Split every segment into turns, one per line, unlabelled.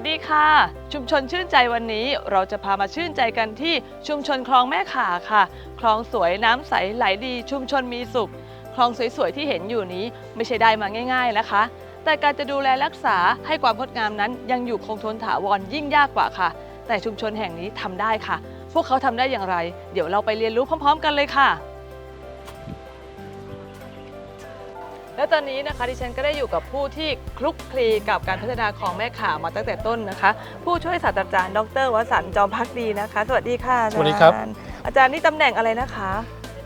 วัสดีค่ะ ชุมชนชื่นใจวันนี้เราจะพามาชื่นใจกันที่ชุมชนคลองแม่ข่าค่ะ คลองสวยน้ำใสไหลดี ชุมชนมีสุข คลองสวยๆที่เห็นอยู่นี้ไม่ใช่ได้มาง่าย ๆนะคะ แต่การจะดูแลรักษาให้ความงดงามนั้น ยังอยู่คงทนถาวรยิ่งยากกว่าค่ะ แต่ชุมชนแห่งนี้ทำได้ค่ะ พวกเขาทำได้อย่างไร เดี๋ยวเราไปเรียนรู้พร้อม ๆ กันเลยค่ะ และตอนนี้นะคะดิฉันก็ได้อยู่กับผู้ที่คลุกคลีกับการพัฒนาคลองแม่ข่ามาตั้งแต่ต้นนะคะ ผู้ช่วยศาสตราจารย์ดรวสันต์จอมพักดีนะคะ สวัสดีค่ะอาจารย์
สวัสดีครับ
อาจารย์นี่ตำแหน่งอะไรนะคะ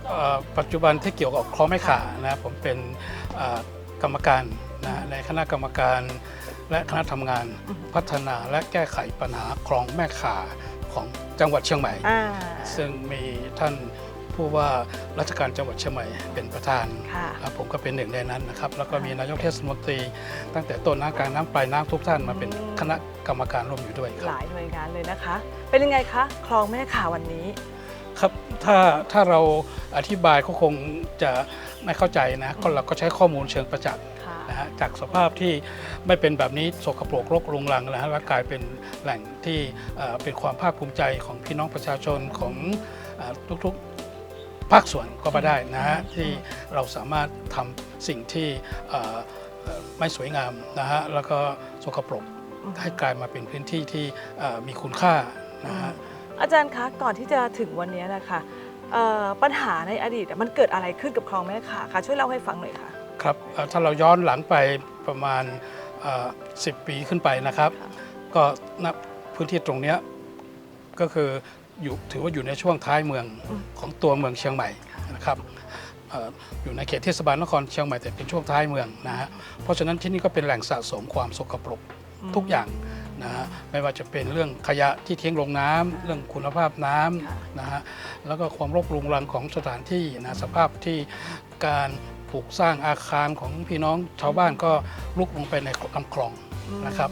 เอ่อปัจจุบันที่เกี่ยวกับคลองแม่ข่านะผมเป็นเอ่อกรรมการนะในคณะกรรมการ และคณะทำงาน
อือฮึ
พัฒนาและแก้ไขปัญหาคลองแม่ข่าของจังหวัดเชียงใหม่
อ่า
ซึ่งมีท่าน ผู้ว่าราชการจังหวัดเชียงใหม่เป็นประธาน
ค่ะ
ครับผมก็เป็นหนึ่งในนั้นนะครับ แล้วก็มีนายกเทศมนตรี ตั้งแต่ต้นน้ำกลางน้ำปลายน้ำทุกท่านมาเป็น
อืม
คณะกรรมการร่วมอยู่ด้วยค
ห
รับ
ลายหน่วยงานเลยนะคะ เป็นยังไงคะคลองแม่ข่าวันนี้
ครับถ้าถ้าเราอธิบายก็คงจะไม่เข้าใจนะก็เราก็ใช้ข้อมูลเชิงประจักษ์
ค่ะ
นะฮะจากสภาพที่ไม่เป็นแบบนี้สกปรกรกรุงรังนะฮะแล้วกลายเป็นแหล่งที่เอ่อเป็นความภาคภูมิใจของพี่น้องประชาชนของเอ่อทุกๆ ภาคส่วนก็มาได้นะฮะที่เราสามารถทำสิ่งที่เอ่อเอ่อไม่สวยงามนะฮะแล้วก็สกปรกให้กลายมาเป็นพื้นที่ที่เอ่อมีคุณค่านะฮะ
อาจารย์คะก่อนที่จะถึงวันนี้นะคะเอ่อปัญหาในอดีตอะมันเกิดอะไรขึ้นกับคลองแม่ข่าคะช่วยเล่าให้ฟังหน่อยค่ะ
ครับเอ่อถ้าเราย้อนหลังไปประมาณเอ่อ10 ปีขึ้นไปนะครับ
ค่ะ
ก็ณพื้นที่ตรงเนี้ยก็คือ อยู่ถือว่าอยู่ในช่วงท้ายเมืองของตัวเมืองเชียงใหม่นะครับอยู่ในเขตเทศบาลนครเชียงใหม่แต่เป็นช่วงท้ายเมืองนะฮะเพราะฉะนั้นที่นี่ก็เป็นแหล่งสะสมความสกปรกทุกอย่างนะฮะไม่ว่าจะเป็นเรื่องขยะที่ทิ้งลงน้ำเรื่องคุณภาพน้ำนะฮะแล้วก็ความรกรุงรังของสถานที่นะสภาพที่การปลูกสร้างอาคารของพี่น้องชาวบ้านก็ลุกลงไปในลำคลองนะครับ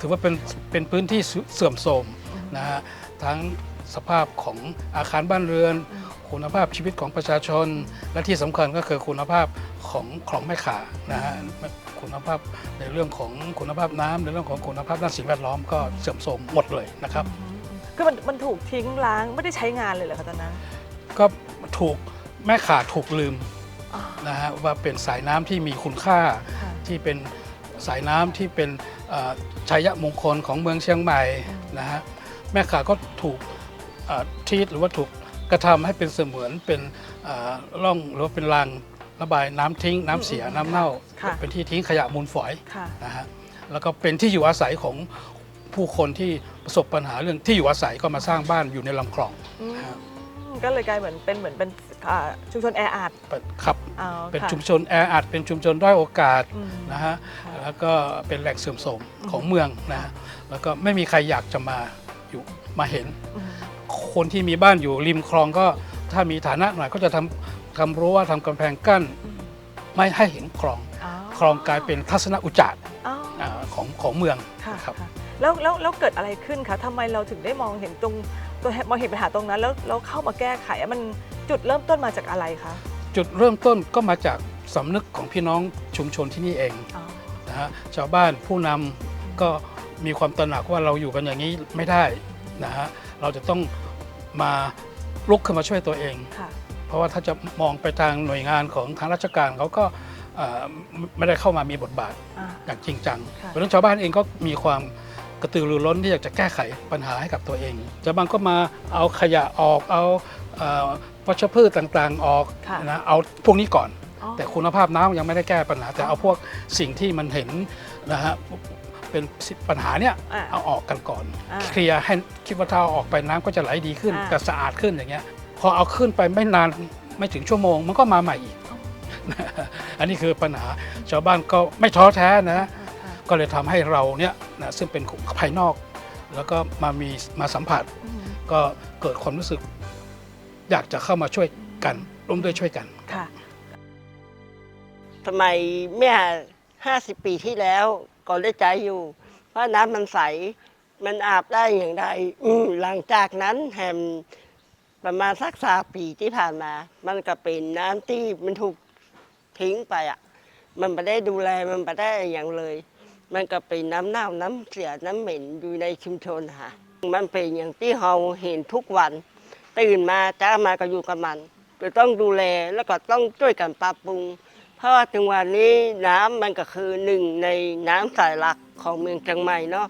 ถือว่าเป็นเป็นพื้นที่เสื่อมโทรมนะฮะทั้ง สภาพของอาคารบ้านเรือน
อืม
คุณภาพชีวิตของประชาชน และที่สำคัญก็คือคุณภาพของคลองแม่ข่านะฮะคุณภาพในเรื่องของคุณภาพน้ำในเรื่องของคุณภาพด้านสิ่งแวดล้อมก็เสื่อมโทรมหมดเลยนะครับ
คือมันมันถูกทิ้งล้างไม่ได้ใช้งานเลยเหรอคะตอนนั้น
ก็ถูกแม่ข่าถูกลืม
อ๋อ
นะฮะว่าเป็นสายน้ำที่มีคุณค่า
ค่ะ
ที่เป็นสายน้ำที่เป็นเอ่อชัยมงคลของเมืองเชียงใหม่
อืม
นะฮะแม่ข่าก็ถูก ทีตหรือว่าถูกกระทำให้เป็นเสมือนเป็นเอ่อร่องหรือว่าเป็นรางระบายน้ำทิ้ง น้ำเสียน้ำเน่า
ค่ะ
เป็นที่ทิ้งขยะมูลฝอย
ค่ะ
นะฮะแล้วก็เป็นที่อยู่อาศัยของผู้คนที่ประสบปัญหาเรื่องที่อยู่อาศัยก็มาสร้างบ้านอยู่ในลำคลอง
อืม
นะฮะ
ก็เลยกลายเหมือนเป็นเหมือนเป็นอ่าชุมชนแออัด
เป็นครับ
อ๋อ
เป็น
ค่ะ
ชุมชนแออัดเป็นชุมชนด้อยโอกาส
อืม
นะฮะ
ค่ะ
แล้วก็เป็นแหล่งเสื่อมโทรมของเมืองนะฮะแล้วก็ไม่มีใครอยากจะมาอยู่มาเห็น
อืม
คนที่มีบ้านอยู่ริมคลองก็ถ้ามีฐานะหน่อยก็จะทำทำรั้วทำกำแพงกั้น
อืม
ไม่ให้เห็นคลอง
อ๋อ
คลองกลายเป็นทัศนอุจจาระ
อ๋อ
อ่าของของเมือง
ค่ะ
นะครับ
ค่ะแล้วแล้วแล้วเกิดอะไรขึ้นคะทำไมเราถึงได้มองเห็นตรงตัวมองเห็นปัญหาตรงนั้นแล้วแล้วเข้ามาแก้ไขอะมันจุดเริ่มต้นมาจากอะไรคะ
จุดเริ่มต้นก็มาจากสำนึกของพี่น้องชุมชนที่นี่เอง
อ๋อ
นะฮะชาวบ้านผู้นำก็มีความตระหนักว่าเราอยู่กันอย่างนี้ไม่ได้นะฮะเราจะต้อง มาลุกขึ้นมาช่วยตัวเอง
ค่ะ
เพราะว่าถ้าจะมองไปทางหน่วยงานของทางราชการเขาก็เอ่อไม่ไม่ได้เข้ามามีบทบาท
อ่า
อย่างจริงจัง
ค่ะ
เพราะฉะนั้นชาวบ้านเองก็มีความกระตือรือร้นที่อยากจะแก้ไขปัญหาให้กับตัวเองชาวบ้านก็มาเอาขยะออกเอาเอ่อวัชพืชต่างๆออก
ค่ะ
นะเอาพวกนี้ก่อน
อ๋อ
แต่คุณภาพน้ำยังไม่ได้แก้ปัญหา แต่เอาพวกสิ่งที่มันเห็นนะฮะ เป็นปัญหาเนี่ย
อ่า
เอาออกกันก่อน
อ่า
เคลียร์ให้คิดว่าถ้าเอาออกไปน้ำก็จะไหลดีขึ้น
อ่า
จะสะอาดขึ้นอย่างเงี้ย พอเอาขึ้นไปไม่นานไม่ถึงชั่วโมง มันก็มาใหม่อีก อันนี้คือปัญหาชาวบ้านก็ไม่ท้อแท้นะ
อ่าค่ะ
ก็เลยทำให้เราเนี่ยนะซึ่งเป็นภายนอก แล้วก็มามีมาสัมผัส
อืม
ก็เกิดความรู้สึก อยากจะเข้ามาช่วยกันร่วมด้วยช่วยกัน
ค่ะ
สมัยเมื่อห้าสิบปีที่แล้ว ก็ได้ใจอยู่ว่าะน้ำมันใส มันอาบได้อย่างไรอืมหลังจากนั้นแฮมประมาณสักสาปีที่ผ่านมา มันก็เป็นน้ำที่มันถูกทิ้งไปอะ มันไม่ได้ดูแลมันไม่ได้อย่างเลย มันก็เป็นน้ำเน่าน้ำเสียน้ำเหม็นอยู่ในชุมชนค่ะ มันเป็นอย่างที่เราเห็นทุกวัน ตื่นมาจ้ามาก็อยู่กับมันจะต้องดูแลแล้วก็ต้องช่วยกันปรับปรุง เพราะว่าถึงวันนี้น้ำมันก็คือหนึ่งในน้ำสายหลักของเมืองเชียงใหม่เนาะ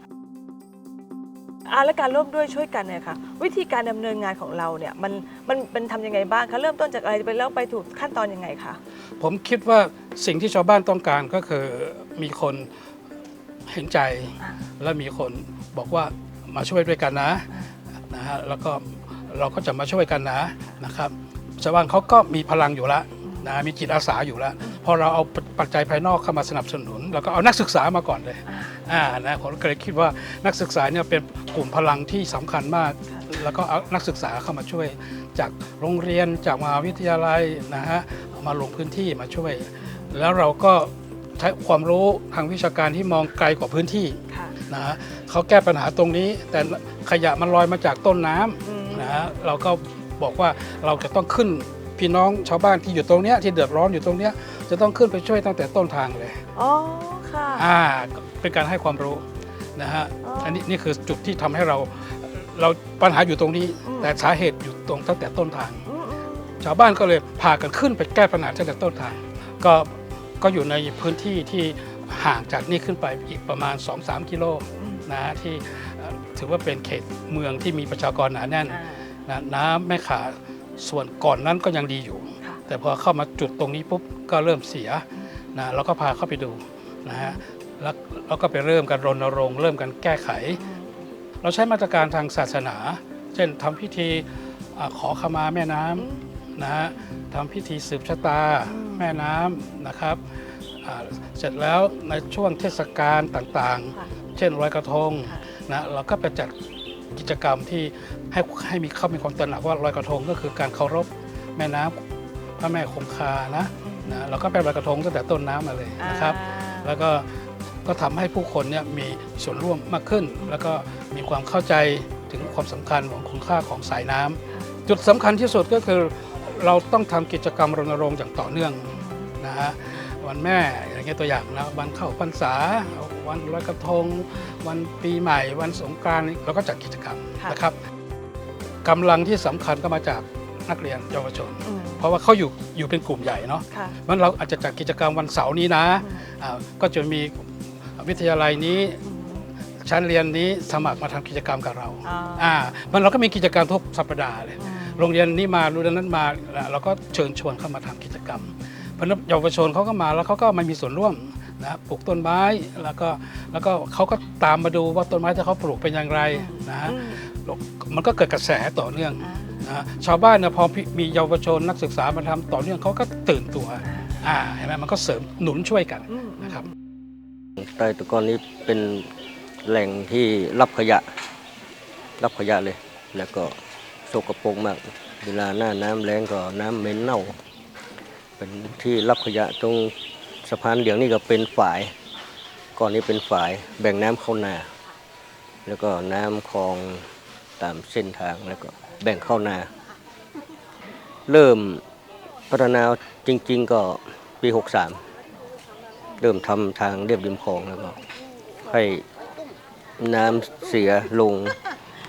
อ่าและการร่วมด้วยช่วยกันเนี่ยค่ะวิธีการดำเนินงานของเราเนี่ยมันมันเป็นทำยังไงบ้างคะเริ่มต้นจากอะไรไปแล้วไปถูกขั้นตอนยังไงคะ
ผมคิดว่าสิ่งที่ชาวบ้านต้องการก็คือมีคนเห็นใจ และมีคนบอกว่ามาช่วยด้วยกันนะนะฮะแล้วก็เราก็จะมาช่วยกันนะนะครับชาวบ้านเขาก็มีพลังอยู่แล้วนะมีจิตอาสาอยู่แล้วพ อเราเอาปัจจัยภายนอกเข้ามาสนับสนุน แล้วก็เอานักศึกษามาก่อนเลยอ่านะผมก็เลยคิดว่านักศึกษาเนี่ยเป็นกลุ่มพลังที่สำคัญมาก แล้วก็เอานักศึกษาเข้ามาช่วยจากโรงเรียนจากมหาวิทยาลัยนะฮะมาลงพื้นที่มาช่วย แล้วเราก็ใช้ความรู้ทางวิชาการที่มองไกลกว่าพื้นที่
ค่ะ
นะฮะเขาแก้ปัญหาตรงนี้ แต่ขยะมันลอยมาจากต้นน้
อืมำ
นะฮะเราก็บอกว่าเราจะต้องขึ้นพี่น้องชาวบ้านที่อยู่ตรงเนี้ยที่เดือดร้อนอยู่ตรงเนี้ย จะต้องขึ้นไปช่วยตั้งแต่ต้นทางเลย
อ๋อค่ะ
อ่าเป็นการให้ความรู้นะฮะ
อ๋ออั
อันนี้นี่คือจุดที่ทำให้เราเราปัญหาอยู่ตรงนี้
อืม
แต่สาเหตุอยู่ตรงตั้งแต่ต้นทาง
อืมอืม
ชาวบ้านก็เลยพากันขึ้นไปแก้ปัญหาตั้งแต่ต้นทาง ก็ก็อยู่ในพื้นที่ที่ห่างจากนี่ขึ้นไปอีกประมาณ 2-3 กิโล
อืม
นะฮะที่เอ่อถือว่าเป็นเขตเมืองที่มีประชากรหนาแน่น
อ่า
นะน้ำแม่ขาส่วนก่อนนั้นก็ยังดีอยู่
ค่ะ
แต่พอเข้ามาจุดตรงนี้ปุ๊บ ก็เริ่มเสียนะเราก็พาเข้าไปดูนะฮะแล้วเราก็ไปเริ่มกันรณรงค์เริ่มกันแก้ไข เราใช้มาตรการทางศาสนา เช่นทำพิธีอ่าขอขมาแม่น้ำนะฮะทำพิธีสืบชะตาแม่น้ำนะครับอ่าเสร็จแล้วในช่วงเทศกาลต่าง
ค่ะ
ๆเช่นลอยกระทง
ค่ะ
นะเราก็ไปจัดกิจกรรมที่ให้ให้มีเข้ามีความตระหนักว่าลอยกระทงก็คือการเคารพแม่น้ำพระแม่คงคานะ นะเราก็ไปลอยกระทงตั้งแต่ต้นน้ำมาเลยนะครับ
อ่า
แล้วก็ก็ทำให้ผู้คนเนี่ยมีส่วนร่วมมากขึ้น แล้วก็มีความเข้าใจถึงความสำคัญของคุณค่าของสายน้ำจุดสำคัญที่สุดก็คือเราต้องทำกิจกรรมรณรงค์อย่างต่อเนื่องนะฮะวันแม่อย่างเงี้ยตัวอย่างนะวันเข้าพรรษา วันลอยกระทง วันปีใหม่ วันสงกรานต์เราก็จัดกิจกรรม
ค่ะ
นะครับกำลังที่สำคัญก็มาจาก นักเรียนเยาวชน
อืม
เพราะว่าเขาอยู่อยู่เป็นกลุ่มใหญ่เนาะ
ค่ะ
มันเราอาจจะจัดกิจกรรมวันเสาร์นี้นะ
อืม
อ่าก็จะมีวิทยาลัยนี้
อืม
ชั้นเรียนนี้สมัครมาทำกิจกรรมกับเรา
อ่า
อ่ามันเราก็มีกิจกรรมทุกสัปดาห์เลย
อืม
โรงเรียนนี้มาโรงเรียนนั้นมาเราก็เชิญชวนเข้ามาทำกิจกรรม เพราะฉะนั้นเยาวชนเขาก็มาแล้วเขาก็มามีส่วนร่วมนะปลูกต้นไม้แล้วก็แล้วก็เขาก็ตามมาดูว่าต้นไม้ที่เขาปลูกเป็นอย่างไรนะฮะ
อืม
มันก็เกิดกระแสต่อเนื่อง
อ่า
นะฮะชาวบ้านเนี่ยพอมีเยาวชนนักศึกษามาทำต่อเนื่องเขาก็ตื่นตัวอ่าเห็นไหมมันก็เสริมหนุนช่วยกัน
อืม
นะครับ
ใต้ตะกอนนี้เป็นแหล่งที่รับขยะ รับขยะเลย แล้วก็สกปรกมาก เวลาหน้าน้ำแรงก็น้ำเหม็นเน่า เป็นที่รับขยะตรงสะพานเหลืองนี่ก็เป็นฝาย ก่อนนี้เป็นฝายแบ่งน้ำเข้านา แล้วก็น้ำคลองตามเส้นทางแล้วก็ แบ่งเข้านา เริ่มพัฒนาจริง ๆ ก็ปี 63 เริ่มทำทางเรียบริมคลองแล้วก็ให้น้ำเสียลง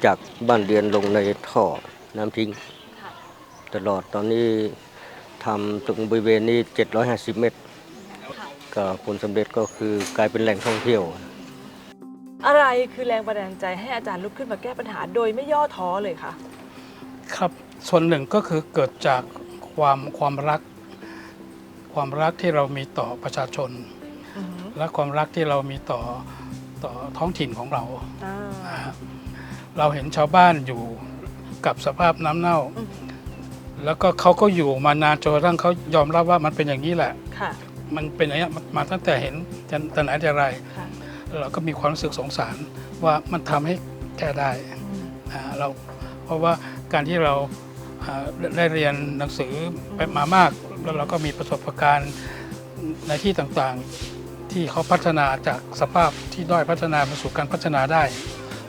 จากบ้านเรือนลงในท่อน้ำทิ้ง ตลอดตอนนี้ทำตรงบริเวณนี้ 750 เมตร ก็ผลสำเร็จก็คือกลายเป็นแหล่งท่องเที่ยว
อะไรคือแรงบันดาลใจให้อาจารย์ลุกขึ้นมาแก้ปัญหาโดยไม่ย่อท้อเลยคะ
ครับ ส่วนหนึ่งก็คือเกิดจากความความรัก ความรักที่เรามีต่อประชาชน
อือหือ
และความรักที่เรามีต่อต่อท้องถิ่นของเรา
อ่า
นะฮะเราเห็นชาวบ้านอยู่กับสภาพน้ำเน่า
อืม
แล้วก็เขาก็อยู่มานานจนกระทั่งเขายอมรับว่ามันเป็นอย่างนี้แหละ
ค่ะ
มันเป็นอย่างนี้ยมามาตั้งแต่เห็นแต่แต่ไหนแต่ไร
ค่ะ
เราก็มีความรู้สึกสงสารว่ามันทำให้แก้ได้
อืม
นะฮะเราเพราะว่า การที่เราได้เรียนหนังสือไปมามาก แล้วเราก็มีประสบการณ์ในที่ต่างๆที่เขาพัฒนาจากสภาพที่ด้อยพัฒนามาสู่การพัฒนาได้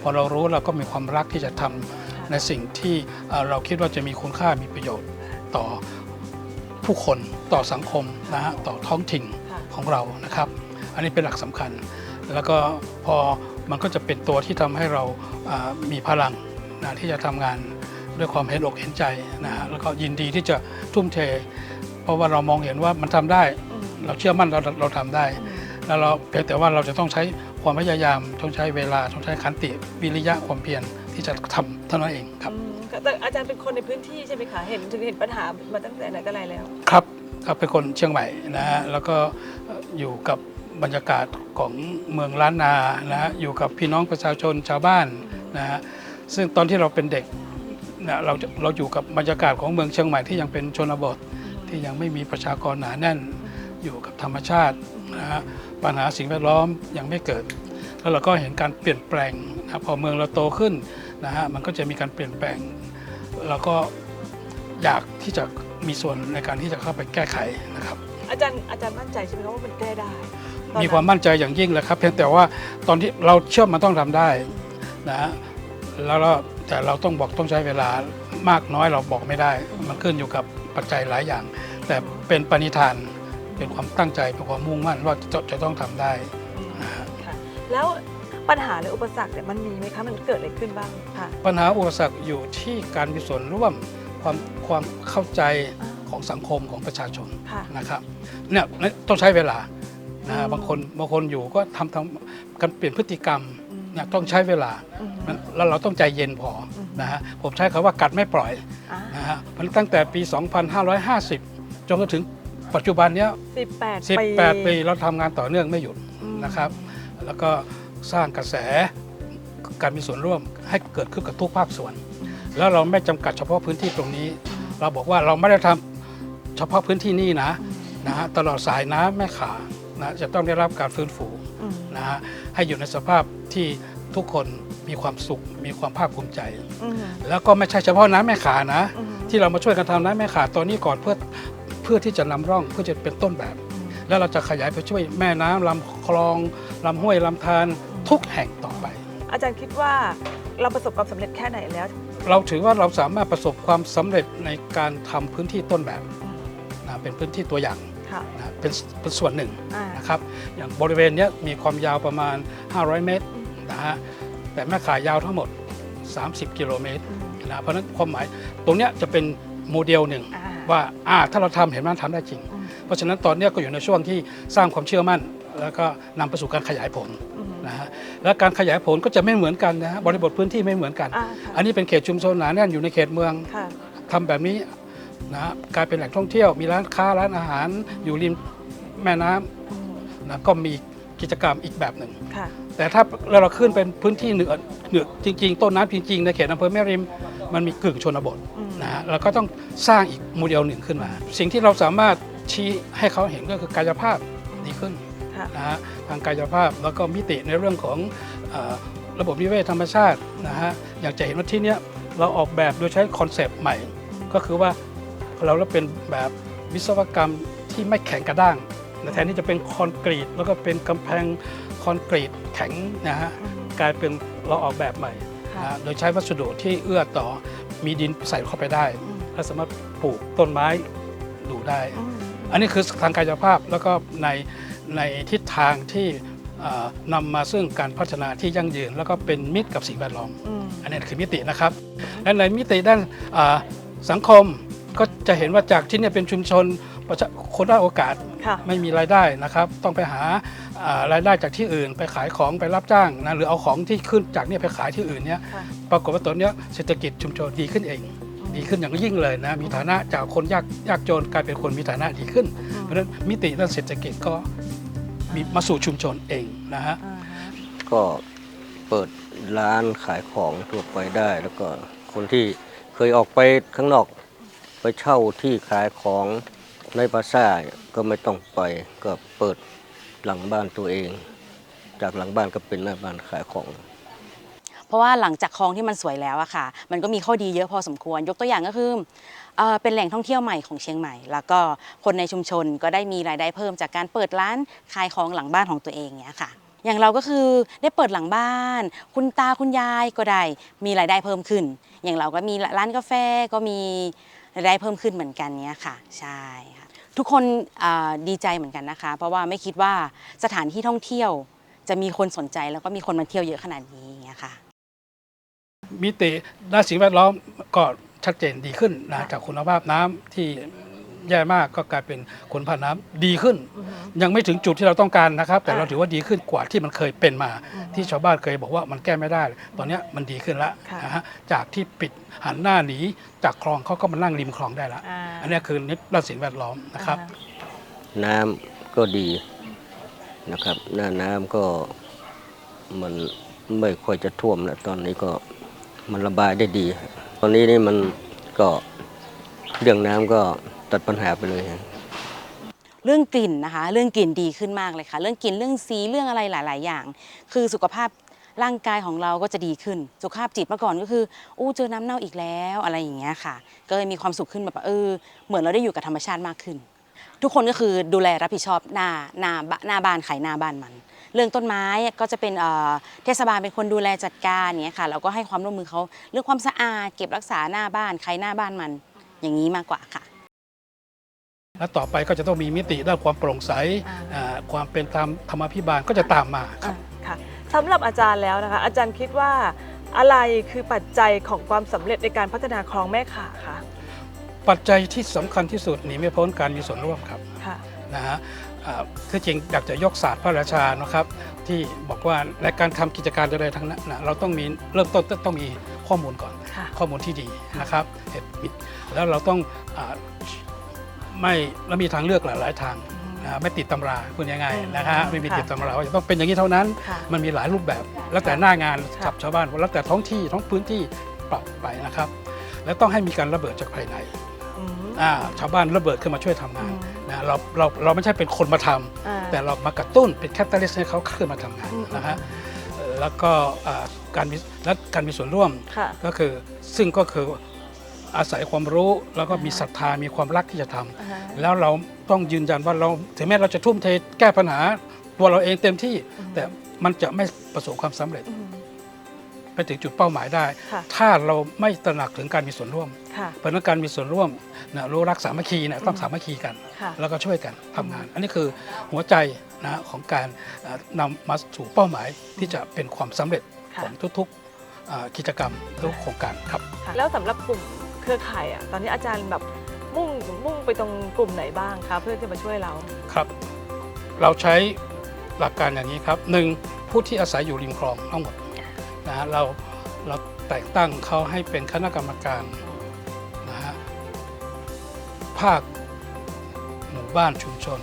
พอเรารู้เราก็มีความรักที่จะทำในสิ่งที่เราคิดว่าจะมีคุณค่ามีประโยชน์ต่อผู้คนต่อสังคมนะฮะต่อท้องถิ่นของเรานะครับ อันนี้เป็นหลักสำคัญ แล้วก็พอมันก็จะเป็นตัวที่ทำให้เรามีพลังนะที่จะทำงาน ด้วยความเห็นอกเห็นใจนะฮะแล้วก็ยินดีที่จะทุ่มเท เพราะว่าเรามองเห็นว่ามันทำได้
อืม
เราเชื่อมั่นเราเราทำได้
อืม
แล้วเราเพียงแต่ว่าเราจะต้องใช้ความพยายามต้องใช้เวลาต้องใช้ขันติวิริยะความเพียรที่จะทำเท่านั้นเองครับ
อืมแต่อาจารย์เป็นคนในพื้นที่ใช่ไหมคะเห็นถึงเห็นปัญหามาตั้งแต่ไหนแต่ไรแล้ว
ครับครับเป็นคนเชียงใหม่นะฮะแล้วก็อยู่กับบรรยากาศของเมืองล้านนานะฮะอยู่กับพี่น้องประชาชนชาวบ้านนะฮะซึ่งตอนที่เราเป็นเด็ก นะเราจะเราอยู่กับบรรยากาศของเมืองเชียงใหม่ที่ยังเป็นชนบทที่ยังไม่มีประชากรหนาแน่น อยู่กับธรรมชาตินะฮะปัญหาสิ่งแวดล้อมยังไม่เกิด แล้วเราก็เห็นการเปลี่ยนแปลงนะพอเมืองเราโตขึ้นนะฮะมันก็จะมีการเปลี่ยนแปลงเราก็อยากที่จะมีส่วนในการที่จะเข้าไปแก้ไขนะครับ
อาจารย์อาจารย์มั่นใจใช่ไหมคะว่ามันแก้ได้ตอนนั้น
มีความมั่นใจอย่างยิ่งเลยครับ เพียงแต่ว่าตอนที่เราเชื่อมันต้องทำได้นะฮะแล้วเราแต่เราต้องบอกต้องใช้เวลามากน้อยเราบอกไม่ได้ มันขึ้นอยู่กับปัจจัยหลายอย่าง แต่เป็นปณิธานเป็นความตั้งใจเป็นความมุ่งมั่นว่าจะจะต้องทำได้นะฮะ
ค่ะแล้วปัญหาหรืออุปสรรคเนี่ยมันมีไหมคะมันเกิดอะไรขึ้นบ้างค่ะ
ปัญหาอุปสรรคอยู่ที่การมีส่วนร่วมความความเข้าใจ
อ่า
ของสังคมของประชาชน
ค่ะ
นะครับเนี่ยต้องใช้เวลานะฮะ
อืม
บางคนบางคนอยู่ก็ทำทำการเปลี่ยนพฤติกรรม
อืม
เนี่ยต้องใช้เวลา
อืม
มันแล้วเราต้องใจเย็นพอ
อืม
นะฮะผมใช้คำว่ากัดไม่ปล่อย
อ่า
นะฮะมันตั้งแต่ปี 2550 จนถึงปัจจุบันเนี้ย
สิบแปดปี
18 ปีเราทำงานต่อเนื่องไม่หยุด
อืม
นะครับ แล้วก็สร้างกระแสการมีส่วนร่วมให้เกิดขึ้นกับทุกภาคส่วน แล้วเราไม่จำกัดเฉพาะพื้นที่ตรงนี้ เราบอกว่าเราไม่ได้ทำเฉพาะพื้นที่นี่นะนะฮะตลอดสายน้ำแม่ขานะจะต้องได้รับการฟื้นฟู
อืม
นะฮะให้อยู่ในสภาพที่ทุกคนมีความสุข มีความภาคภูมิใจ
อืม
แล้วก็ไม่ใช่เฉพาะน้ำแม่ขานะ
อืม
ที่เรามาช่วยกันทำน้ำแม่ขาตัวนี้ก่อนเพื่อเพื่อที่จะนำร่องเพื่อจะเป็นต้นแบบ แล้วเราจะขยายไปช่วยแม่น้ำลำคลองลำห้วยลำธารทุกแห่งต่อไป
อาจารย์คิดว่าเราประสบความสำเร็จแค่ไหนแล้ว
เราถือว่าเราสามารถประสบความสำเร็จในการทำพื้นที่ต้นแบบนะเป็นพื้นที่ตัวอย่าง
ค่ะ
นะเป็นเป็นส่วนหนึ่ง
อ่า
นะครับอย่างบริเวณเนี้ยมีความยาวประมาณ 500 เมตรนะฮะแต่แม่ขายาวทั้งหมด 30 กิโลเมตร
อืม
นะเพราะฉะนั้นความหมายตรงเนี้ยจะเป็นโมเดลหนึ่ง
อ่า
ว่าอ่าถ้าเราทำเห็นว่าทำได้จริง
อืม
เพราะฉะนั้นตอนเนี้ยก็อยู่ในช่วงที่สร้างความเชื่อมั่น แล้วก็นำไปสู่การขยายผล
อืม
นะฮะและการขยายผลก็จะไม่เหมือนกันนะฮะบริบทพื้นที่ไม่เหมือนกัน
อ่าค่ะ
อันนี้เป็นเขตชุมชนหนาแน่นอยู่ในเขตเมือง
ค่ะ
ทำแบบนี้ นะฮะกลายเป็นแหล่งท่องเที่ยว มีร้านค้าร้านอาหาร อยู่ริมแม่น้ำ
อืม
นะก็มีกิจกรรมอีกแบบหนึ่ง
ค่ะ
แต่ถ้าเราขึ้นเป็นพื้นที่เหนือเหนือจริง ๆ ต้นน้ำจริงๆในเขตอำเภอแม่ริมมันมีกึ่งชนบท
อืม
นะฮะเราก็ต้องสร้างอีกโมเดลหนึ่งขึ้นมา สิ่งที่เราสามารถชี้ให้เขาเห็นก็คือกายภาพดีขึ้น
ค่ะ
นะฮะทางกายภาพแล้วก็มิติในเรื่องของเออระบบนิเวศธรรมชาตินะฮะอยากจะเห็นว่าที่เนี้ยเราออกแบบโดยใช้คอนเซปต์ใหม่ ก็คือว่า เราเป็นแบบวิศวกรรมที่ไม่แข็งกระด้างแต่แทนที่จะเป็นคอนกรีต แล้วก็เป็นกำแพงคอนกรีตแข็งนะฮะ
อืม
กลายเป็นเราออกแบบใหม่
ค่ะ
นะฮะโดยใช้วัสดุที่เอื้อต่อมีดินใส่เข้าไปได้
อืม
และสามารถปลูกต้นไม้ดูได้ อันนี้คือทางกายภาพแล้วก็ในในทิศทางที่เอ่อนำมาซึ่งการพัฒนาที่ยั่งยืน แล้วก็เป็นมิตรกับสิ่งแวดล้อม อันนี้คือมิตินะครับ และในมิติด้านอ่าสังคม ก็จะเห็นว่าจากที่เนี่ยเป็นชุมชนประชาคนได้อยโอกาส
ค่ะ
ไม่มีรายได้นะครับ ต้องไปหาอ่ารายได้จากที่อื่น ไปขายของไปรับจ้างนะหรือเอาของที่ขึ้นจากเนี่ยไปขายที่อื่นเนี่ย
ค่ะ
ปรากฏว่าตอนเนี้ยเศรษฐกิจชุมชนดีขึ้นเอง ดีขึ้นอย่างยิ่งเลยนะมีฐานะจากคนยากยากจนกลายเป็นคนมีฐานะดีขึ้น เพราะฉะนั้นมิติด้านเศรษฐกิจก็มีมาสู่ชุมชนเองนะฮะ
ก็เปิดร้านขายของทั่วไปได้ แล้วก็คนที่เคยออกไปข้างนอก ไปเช่าที่ขายของในปราสาก็ไม่ต้องไปก็เปิดหลังบ้านตัวเอง จากหลังบ้านก็เป็นหน้าบ้านขายของ
เพราะว่าหลังจากคลองที่มันสวยแล้วอะค่ะ มันก็มีข้อดีเยอะพอสมควร ยกตัวอย่างก็คือเอ่อเป็นแหล่งท่องเที่ยวใหม่ของเชียงใหม่ แล้วก็คนในชุมชนก็ได้มีรายได้เพิ่มจากการเปิดร้านขายของหลังบ้านของตัวเองเนี้ยค่ะ อย่างเราก็คือได้เปิดหลังบ้าน คุณตาคุณยายก็ได้มีรายได้เพิ่มขึ้น อย่างเราก็มีร้านกาแฟก็มี รายได้เพิ่มขึ้นเหมือนกันเนี้ยค่ะ ใช่ค่ะ ทุกคนดีใจเหมือนกันนะคะ เพราะว่าไม่คิดว่าสถานที่ท่องเที่ยว จะมีคนสนใจแล้วก็มีคนมาเที่ยวเยอะขนาดนี้อย่างเงี้ยค่ะ
มิติด้านสิ่งแวดล้อมก็ชัดเจนดีขึ้นนะจากคุณภาพน้ำที่ แย่มากก็กลายเป็นคุณภาพน้ำดีขึ้น ยังไม่ถึงจุดที่เราต้องการนะครับ แต่เราถือว่าดีขึ้นกว่าที่มันเคยเป็นมา ที่ชาวบ้านเคยบอกว่ามันแก้ไม่ได้ ตอนเนี้ยมันดีขึ้นแล้ว
ค่ะ
นะฮะจากที่ปิดหันหน้าหนีจากคลองเขาก็มานั่งริมคลองได้แล้ว
อ่า
อันเนี้ยคือนิดด้านสิ่งแวดล้อมนะครับ
น้ำก็ดีนะครับ หน้าน้ำก็มันไม่ค่อยจะท่วมแล้วตอนนี้ก็มันระบายได้ดี ตอนนี้นี่มันก็เรื่องน้ำก็ ตัดปัญหาไปเลยฮะ
เรื่องกลิ่นนะคะ เรื่องกลิ่นดีขึ้นมากเลยค่ะ เรื่องกลิ่นเรื่องสีเรื่องอะไรหลาย ๆ อย่าง คือสุขภาพร่างกายของเราก็จะดีขึ้น สุขภาพจิตเมื่อก่อนก็คืออู้เจอน้ำเน่าอีกแล้วอะไรอย่างเงี้ยค่ะ ก็เลยมีความสุขขึ้นแบบเออ เหมือนเราได้อยู่กับธรรมชาติมากขึ้น ทุกคนก็คือดูแลรับผิดชอบหน้าหน้าบ้านหน้าบ้านขายหน้าบ้านมัน เรื่องต้นไม้ก็จะเป็นเอ่อเทศบาลเป็นคนดูแลจัดการเนี้ยค่ะเราก็ให้ความร่วมมือเขาเรื่องความสะอาดเก็บรักษาหน้าบ้านใครหน้าบ้านมันอย่างนี้มากกว่าค่ะ
และต่อไปก็จะต้องมีมิติด้านความโปร่งใสอ่าความเป็นธรรมธรรมาภิบาลก็จะตามมาครับ
ค่ะสำหรับอาจารย์แล้วนะคะ อาจารย์คิดว่าอะไรคือปัจจัยของความสำเร็จในการพัฒนาคลองแม่ขาคะ
ปัจจัยที่สำคัญที่สุดหนีไม่พ้นการมีส่วนร่วมครับ
ค่ะ
นะฮะอ่าที่จริงอยากจะยกศาสตร์พระราชานะครับ ที่บอกว่าในการทำกิจการใดๆทั้งนั้นนะเราต้องมีเริ่มต้นต้องมีข้อมูลก่อน
ค่ะ
ข้อมูลที่ดีนะครับเหตุผลแล้วเราต้องอา ไม่แล้วมีทางเลือกหลายๆทางนะไม่ติดตำราคุณยังไง
อืม
นะฮะไม่มี
ค่ะ
ติดตำราว่าจะต้องเป็นอย่างนี้เท่านั้น
ค่ะ
มันมีหลายรูปแบบ แล้วแต่หน้างาน
ค่ะ
กับชาวบ้านแล้วแต่ท้องที่ท้องพื้นที่ปรับไปนะครับ และต้องให้มีการระเบิดจากภายใน
อืม
อ่าชาวบ้านระเบิดขึ้นมาช่วยทำงาน
อืม
นะเราเราเราไม่ใช่เป็นคนมาทำ
อ่า
แต่เรามากระตุ้นเป็นแคตตาลิสต์ให้เขาขึ้นมาทำงาน
อืม
นะฮะเอ่อแล้วก็อ่าการมีและการมีส่วนร่วม
ค่ะ
ก็คือซึ่งก็คือ อาศัยความรู้แล้วก็มีศรัทธามีความรักที่จะทำ
อ่าฮะ
แล้วเราต้องยืนยันว่าเราถึงแม้เราจะทุ่มเทแก้ปัญหาตัวเราเองเต็มที่
อืม
แต่มันจะไม่ประสบความสำเร็จ
อืม
ไปถึงจุดเป้าหมายได้
ค่ะ
ถ้าเราไม่ตระหนักถึงการมีส่วนร่วม
ค่ะ
เพราะฉะนั้นการมีส่วนร่วมนะรู้รักสามัคคีนะต้องสามัคคีกัน
ค่ะ
แล้วก็ช่วยกันทำงาน อันนี้คือหัวใจนะของการเอ่อนำมาสู่เป้าหมายที่จะเป็นความสำเร็จ
ค่ะ
ของทุกๆอ่ากิจกรรมทุกโครงการครับ
ค่ะแล้วสำหรับกลุ่ม เครือข่ายอะตอนนี้อาจารย์แบบมุ่งมุ่งไปตรงกลุ่มไหนบ้างคะเพื่อที่มาช่วยเรา
ครับ เราใช้หลักการอย่างนี้ครับหนึ่งผู้ที่อาศัยอยู่ริมคลองทั้งหมดนะฮะเราเราแต่งตั้งเขาให้เป็นคณะกรรมการนะฮะภาคหมู่บ้านชุมชน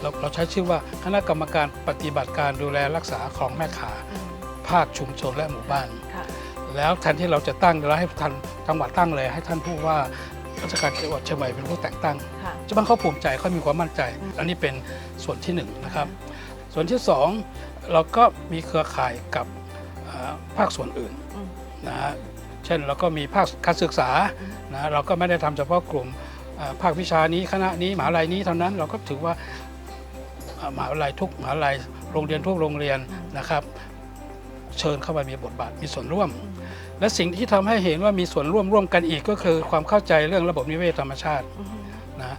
เราเราใช้ชื่อว่าคณะกรรมการปฏิบัติการดูแลรักษาคลองแม่ขา ภาคชุมชนและหมู่บ้าน
ค่ะ
แล้วแทนที่เราจะตั้งเราให้ท่านจังหวัดตั้งเลย ให้ท่านผู้ว่าราชการจังหวัดเชียงใหม่เป็นผู้แต่งตั้ง
ค่ะ
ชาวบ้านเขาภูมิใจเขามีความมั่นใจ อันนี้เป็นส่วนที่หนึ่งนะครับ ส่วนที่สองเราก็มีเครือข่ายกับเอ่อภาคส่วนอื่น
อืม
นะฮะเช่นเราก็มีภาคการศึกษานะเราก็ไม่ได้ทำเฉพาะกลุ่มเอ่อภาควิชานี้คณะนี้มหาลัยนี้เท่านั้นเราก็ถือว่าเอ่อมหาวิทยาลัยทุกมหาลัยโรงเรียนทุกโรงเรียนนะครับ เชิญเข้ามามีบทบาทมีส่วนร่วม และสิ่งที่ทำให้เห็นว่ามีส่วนร่วมร่วมกันอีกก็คือ ความเข้าใจเรื่องระบบนิเวศธรรมชาติ
อืม
นะ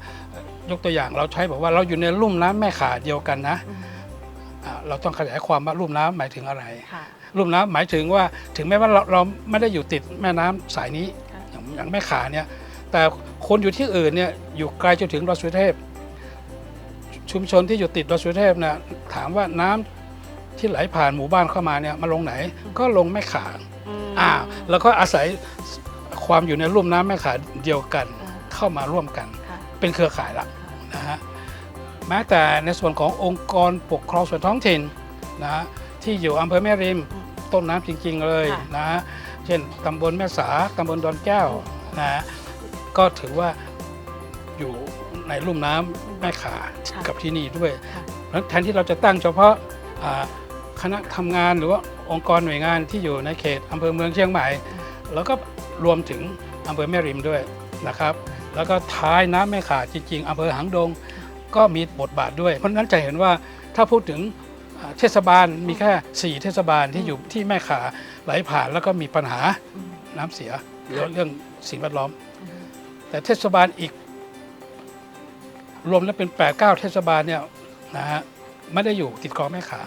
ยกตัวอย่างเราใช้บอกว่าเราอยู่ในลุ่มน้ำแม่ขาเดียวกันนะอ่าเราต้องขยายความว่าลุ่มน้ำหมายถึงอะไร
ค่ะ
ลุ่มน้ำหมายถึงว่าถึงแม้ว่าเราเราไม่ได้อยู่ติดแม่น้ำสายนี้
ค่ะ
อย่างอย่างแม่ขาเนี่ยแต่คนอยู่ที่อื่นเนี่ยอยู่ไกลจนถึงดอยสุเทพ ชุมชนที่อยู่ติดดอยสุเทพเนี่ยถามว่าน้ำที่ไหลผ่านหมู่บ้านเข้ามาเนี่ยมาลงไหนก็ลงแม่ขา
อืม
อ่าแล้วก็อาศัยความอยู่ในลุ่มน้ำแม่ขาเดียวกัน
อ่า
เข้ามาร่วมกัน
ค่ะ
เป็นเครือข่ายละนะฮะแม้แต่ในส่วนขององค์กรปกครองส่วนท้องถิ่นนะฮะที่อยู่อำเภอแม่ริม
อืม
ต้นน้ำจริง ๆ เลย
ค่ะ
นะฮะเช่นตำบลแม่สาตำบลดอนแก้วนะฮะก็ถือว่าอยู่ในลุ่มน้ำแม่ขา
ค่ะ
กับที่นี่ด้วย
ค่ะ
เพราะฉะนั้นแทนที่เราจะตั้งเฉพาะอ่าคณะทำงานหรือว่า องค์กรหน่วยงานที่อยู่ในเขตอำเภอเมืองเชียงใหม่ แล้วก็รวมถึงอำเภอแม่ริมด้วยนะครับ แล้วก็ท้ายน้ำแม่ขาจริงๆอำเภอหางดงก็มีบทบาทด้วย เพราะฉะนั้นจะเห็นว่าถ้าพูดถึงเทศบาลมีแค่ 4 เทศบาลที่อยู่ที่แม่ขาไหลผ่านแล้วก็มีปัญหาน้ำเสียหรือเรื่องสิ่งแวดล้อม แต่เทศบาลอีก รวมแล้วเป็น 8 9 เทศบาลเนี่ยนะฮะไม่ได้อยู่ติดคลองแม่ขา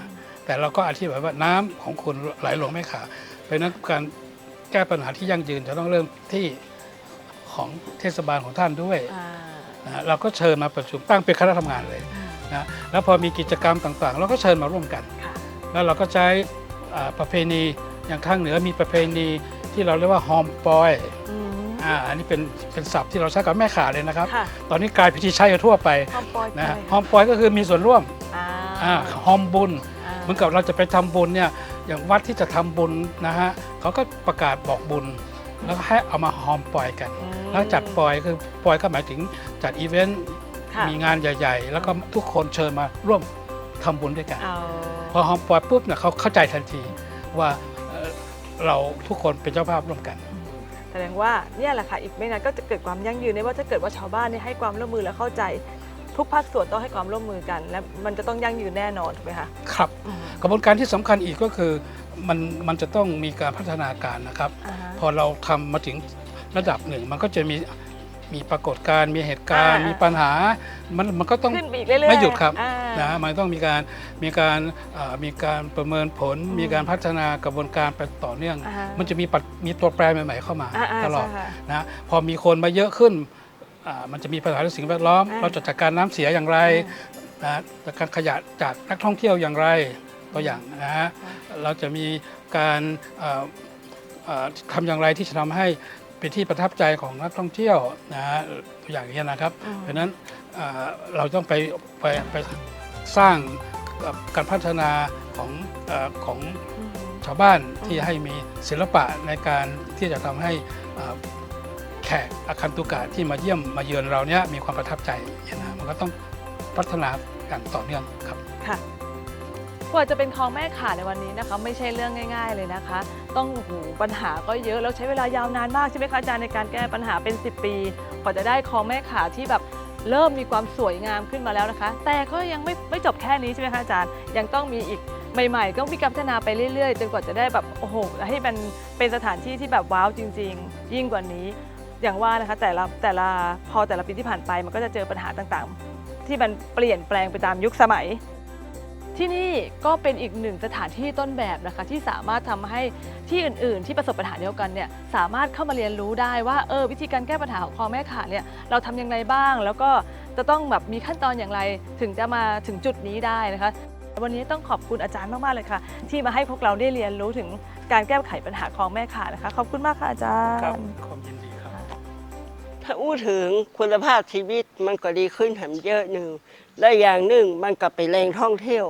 แต่เราก็อธิบายว่าน้ำของคุณไหลลงแม่ขาเพราะฉะนั้นการแก้ปัญหาที่ยั่งยืนจะต้องเริ่มที่ของเทศบาลของท่านด้วย
อ่า
นะฮะเราก็เชิญมาประชุมตั้งเป็นคณะทำงานเลยนะแล้วพอมีกิจกรรมต่างๆ เราก็เชิญมาร่วมกัน
ค่ะ
แล้วเราก็ใช้อ่าประเพณีอย่างทางเหนือมีประเพณีที่เราเรียกว่าฮอมปอย
อืม
อ่าอันนี้เป็นเป็นศัพท์ที่เราใช้กับแม่ขาเลยนะครับ
ค่ะ
ตอนนี้กลายเป็นที่ใช้กันทั่วไป
ฮอมปอย
นะฮะ
คือ
ฮอมปอยก็คือมีส่วนร่วม
อ่า
อ่าฮอมบุญ
อ่า
เห มือนกับเราจะไปทำบุญเนี่ยอย่างวัดที่จะทำบุญนะฮะเขาก็ประกาศบอกบุญ แล้วก็ให้เอามาฮอมปอยกัน
อืม
แล้วจัดปอยคือปอยก็หมายถึงจัดอีเวนต์
ค่ะ
มีงานใหญ่ ๆ แล้วก็ทุกคนเชิญมาร่วมทำบุญด้วยกัน
เอา
พอฮอมปอยปุ๊บเนี่ยเขาเข้าใจทันทีว่าเอ่อเราทุกคนเป็นเจ้าภาพร่วมกัน
แสดงว่าเนี่ยแหละค่ะอีกไม่นานก็จะเกิดความยั่งยืนในว่าถ้าเกิดว่าชาวบ้านเนี่ยให้ความร่วมมือและเข้าใจ ทุกภาคส่วนต้องให้ความร่วมมือกัน และมันจะต้องยั่งยืนแน่นอนถูกไหมคะ
ครับ
อืม
กระบวนการที่สำคัญอีกก็คือมันมันจะต้องมีการพัฒนาการนะครับ
อ่าฮะ
พอเราทำมาถึงระดับหนึ่ง มันก็จะมีมีปรากฏการณ์มีเหตุการณ์
อ่ามี
มีปัญหา มันมันก็ต้อง
ขึ้นไปอีกเรื่อยๆ
ไม่หยุดครับ
อ่า
นะมันต้องมีการมีการเอ่อมีการประเมินผล
อืม
มีการพัฒนากระบวนการไปต่อเนื่อง
อ่าฮะ
มันจะมีปัจมีตัวแปรใหม่ๆเข้ามา
อ่าๆ
ตลอด
ใช่ค่ะ
นะพอมีคนมาเยอะขึ้น อ่ามันจะมีปัญหาเรื่องสิ่งแวดล้อม
อ่า
เราจะจัดการน้ำเสียอย่างไรนะจัดการขยะจากนักท่องเที่ยวอย่างไรตัวอย่างนะฮะเราจะมีการเอ่อเอ่อทำอย่างไรที่จะทำให้เป็นที่ประทับใจของนักท่องเที่ยวนะฮะตัวอย่างนี้ยนะครับ
อืม
เพราะฉะนั้นเอ่อเราต้องไปไปไปสร้างการพัฒนาของเออของ
อืม
ชาวบ้านที่ให้มีศิลปะในการที่จะทำให้เอ่อแขกอาคันตุกะที่มาเยี่ยมมาเยือนเราเนี้ยมีความประทับใจนะมันก็ต้องพัฒนาอย่างต่อเนื่องครับ
ค่ะกว่าจะเป็นคลองแม่ขาในวันนี้นะคะ ไม่ใช่เรื่องง่าย ๆเลยนะคะ ต้องโอ้โหูปัญหาก็เยอะแล้วใช้เวลายาวนานมากใช่ไหมคะอาจารย์ในการแก้ปัญหาเป็น 10 ปีกว่าจะได้คลองแม่ขาที่แบบเริ่มมีความสวยงามขึ้นมาแล้วนะคะ แต่ก็ยังไม่ไม่จบแค่นี้ใช่ไหมคะอาจารย์ยังต้องมีอีกใหม่ๆ ก็มีการพัฒนาไปเรื่อยๆ จนกว่าจะได้แบบโอ้โหให้มันเป็นสถานที่ที่แบบว้าวจริง ๆ ยิ่งกว่านี้ อย่างว่านะคะแต่ละแต่ละพอแต่ละปีที่ผ่านไปมันก็จะเจอปัญหาต่างๆ ที่มันเปลี่ยนแปลงไปตามยุคสมัย ที่นี่ก็เป็นอีกหนึ่งสถานที่ต้นแบบนะคะที่สามารถทำให้ที่อื่น ๆ ที่ประสบปัญหาเดียวกันเนี่ยสามารถเข้ามาเรียนรู้ได้ว่าเออวิธีการแก้ปัญหาของคลองแม่ขาเนี่ยเราทำยังไงบ้าง แล้วก็จะต้องแบบมีขั้นตอนอย่างไรถึงจะมาถึงจุดนี้ได้นะคะวันนี้ต้องขอบคุณอาจารย์มาก ๆ เลยค่ะ ที่มาให้พวกเราได้เรียนรู้ถึงการแก้ไขปัญหาคลองแม่ขานะคะ ขอบคุณมากค่ะอาจาร
ครับ
ย์
ถ้าอู้ถึงคุณภาพชีวิตมันก็ดีขึ้นแถมเยอะหนึ่ง และอย่างหนึ่งมันก็ไปนแรงท่องเที่ยว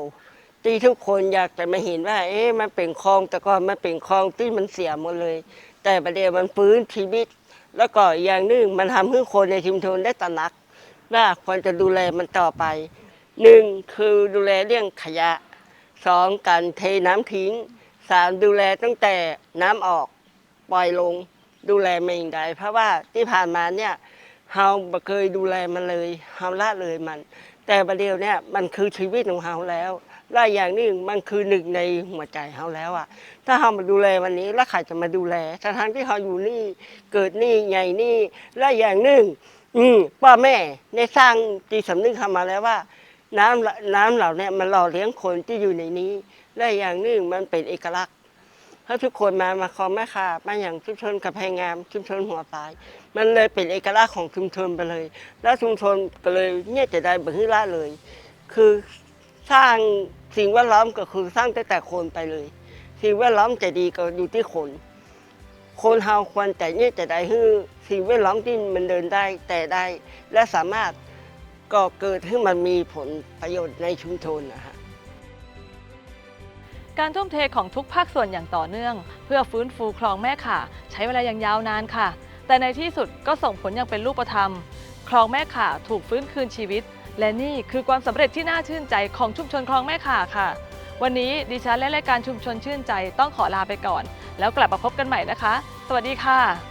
ที่ทุกคนอยากจะมาเห็นว่า เอ๊ะมันเป็นคลองแต่ก่อนมันเป็นคลองที่มันเสียหมดเลย แต่ประเดี๋ยวมันฟื้นชีวิต แล้วก็อย่างหนึ่งมันทำให้คนในชุมชนได้ตระหนัก ว่าควรจะดูแลมันต่อไปหนึ่งคือดูแลเรื่องขยะสองการเทน้ำทิ้งสามดูแลตั้งแต่น้ำออกปล่อยลง ดูแลไม่อย่างใดเพราะว่าที่ผ่านมาเนี่ยเฮาบ่เคยดูแลมันเลยเฮาละเลยมัน แต่ประเดี๋ยวเนี่ยมันคือชีวิตของเฮาแล้วและอย่างหนึ่งมันคือหนึ่งในหัวใจเฮาแล้วอะ ถ้าเฮามาดูแลวันนี้แล้วใครจะมาดูแลทั้งที่เฮาอยู่นี่เกิดนี่ใหญ่นี่และอย่างหนึ่งอืมพ่อแม่ได้สร้างจิตสำนึกเข้ามาแล้วว่า น้ำน้ำเหล่านี้มันหล่อเลี้ยงคนที่อยู่ในนี้ และอย่างหนึ่งมันเป็นเอกลักษณ์ ถ้าทุกคนมามาคอแม่ขามาอย่างชุมชนกับแพงงามชุมชนหัวตาย มันเลยเป็นเอกลักษณ์ของชุมชนไปเลย แล้วชุมชนก็เลยเนี่ยจะได้บรรละเลย คือสร้างสิ่งแวดล้อมก็คือสร้างตั้งแต่คนไปเลย สิ่งแวดล้อมจะดีก็อยู่ที่คน คนเฮาควรแต่เนี่ยจะได้ให้สิ่งแวดล้อมที่มันเดินได้แต่ได้และสามารถก่อเกิดให้มันมีผลประโยชน์ในชุมชนนะฮะ
การทุ่มเทของทุกภาคส่วนอย่างต่อเนื่อง เพื่อฟื้นฟูคลองแม่ข่าใช้เวลาอย่างยาวนานค่ะ แต่ในที่สุดก็ส่งผลอย่างเป็นรูปธรรม คลองแม่ข่าถูกฟื้นคืนชีวิต และนี่คือความสำเร็จที่น่าชื่นใจของชุมชนคลองแม่ข่าค่ะ วันนี้ดิฉันและรายการชุมชนชื่นใจต้องขอลาไปก่อน แล้วกลับมาพบกันใหม่นะคะ สวัสดีค่ะ